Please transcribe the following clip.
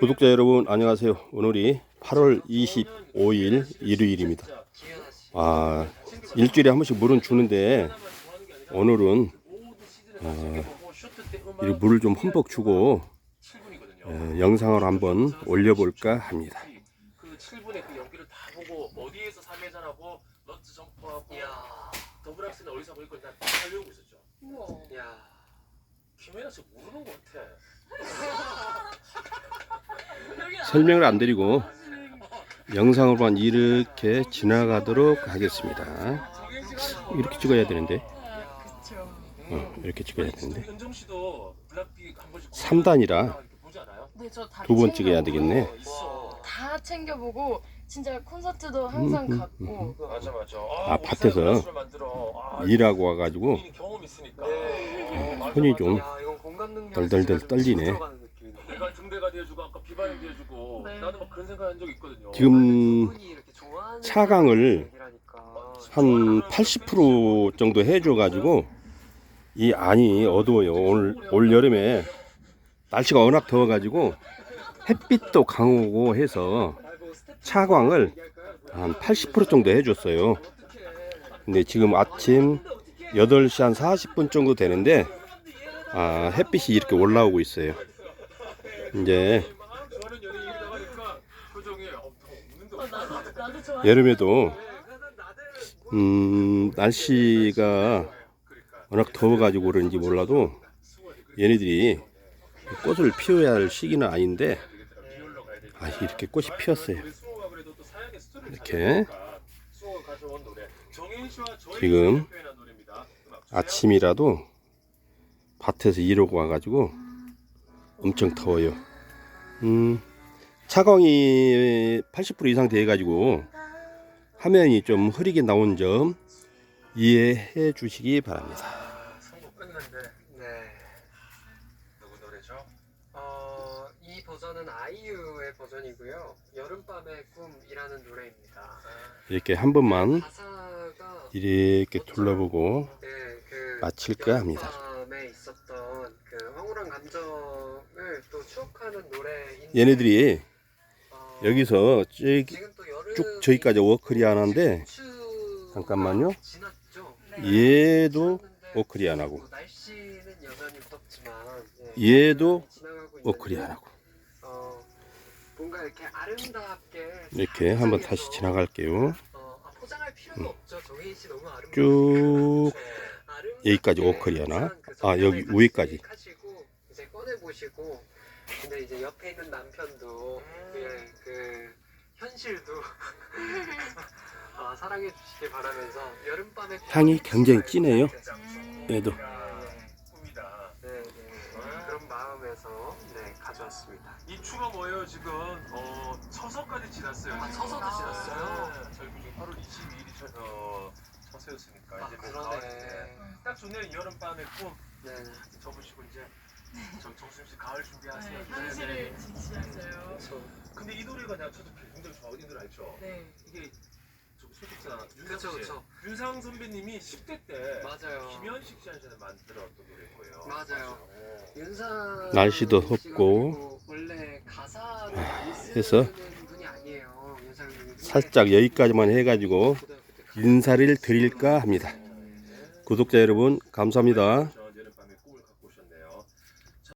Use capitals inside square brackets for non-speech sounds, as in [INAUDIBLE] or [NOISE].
구독자 여러분 안녕하세요. 오늘이 8월 25일 일요일입니다. 아 일주일에 한 번씩 물은 주는데 오늘은 어, 이 물을 좀 흠뻑 주고 어, 영상을 한번 올려볼까 합니다. 그 7분의 그 연기를 다 보고 어디에서 3회전하고 런트 점프하고 더블악스는 어디서 보일 건다 알려고 있었죠. 우와. 야, 김혜나 진짜 모르는 것 같아. [LAUGHS] 설명을 안 드리고 영상으로만 이렇게 지나가도록 하겠습니다. 이렇게 찍어야 되는데. 어, 이렇게 찍어야 되는데 은정 씨도 블락비 한 번씩 3단이라 이렇게 보지 않아요? 네, 저다 두번 찍어야 되겠네. 다 챙겨보고 진짜 콘서트도 항상 음, 음, 갔고 맞아 맞아. 아, 밭에서. 아, 일하고 와가지고. 네. 어, 맞아, 손이. 좀 능력이 덜덜덜 떨리네. 중대가 되어주고 아까 비반이 되어주고 네. 나도 막 그런 생각한 적 있거든요. 지금 차강을. 한 80% 정도 해줘가지고 이 안이 어두워요. 오늘 올 여름에 날씨가 워낙 더워가지고 햇빛도 강하고 해서 차광을 한 80% 정도 해줬어요. 근데 지금 아침 8시 한 40분 정도 되는데 아, 햇빛이 이렇게 올라오고 있어요. 이제 좋아. 여름에도 음, 날씨가 워낙 더워가지고 그런지 몰라도 얘네들이 꽃을 피워야 할 시기는 아닌데 아, 이렇게 꽃이 피었어요. 이렇게 지금 아침이라도 밭에서 일하고 와가지고 엄청 더워요. 음, 차광이 80% 이상 돼가지고 화면이 좀 흐리게 나온 점 이해해 주시기 바랍니다. 어, 이 버전은 아이유의 버전이고요. 여름밤의 꿈이라는 노래입니다. 이렇게 한 번만 이렇게 둘러보고 네, 그 마칠까 합니다. 여름밤에 있었던 그 황홀한 감정을 또 추억하는 노래인데 얘네들이 어, 여기서 쭉, 저기까지 워크리 하나인데 추- 잠깐만요. 지났죠. 얘도 지났는데 워크리 안 하고 날씨는 여전히 무덥지만 예, 얘도 지나가고 워크리 있는데, 안 하고 어, 이렇게 한번 다시 지나갈게요. 어, 아, 아름답게 쭉 여기까지 워커리 하나? 그 아, 여기 위에까지. 근데 이제 옆에 있는 남편도 예, 그 현실도 [LAUGHS] 아, 사랑해 주시길 바라면서 여름밤의 향이 굉장히 진해요. 음. 얘도 꿈이다. 네, 네. 그런 마음에서 네, 가져왔습니다. 이 추가 뭐예요 지금? 어 처서까지 지났어요. 아, 처서도 지났어요? 네, 저희 지금 8월 22일이 처, 어, 처서였으니까 아, 이제 곧 그러네. 가을인데 딱 좋네요 여름밤의 꿈. 네. 접으시고 이제 저 정수님 씨 가을 준비하세요. 네, 네, 현실을 네. 진지하세요. 그렇죠. 근데 이 노래가 내가 저도 굉장히 좋아하는 이 노래 알죠? 네. 이게 저 소속사 윤상 그렇죠, 씨. 그렇죠. 윤상 선배님이 10대 때 맞아요. 김현식 씨 전에 만들었던 노래일 거예요. 맞아요. 맞아요. 윤상 날씨도 씨가 덥고 그리고 원래 가사를 많이 쓰는 해서 분이 아니에요. 윤상님이 살짝 여기까지만 해가지고 고등학교 때 인사를 드릴까 합니다. 구독자 여러분 감사합니다.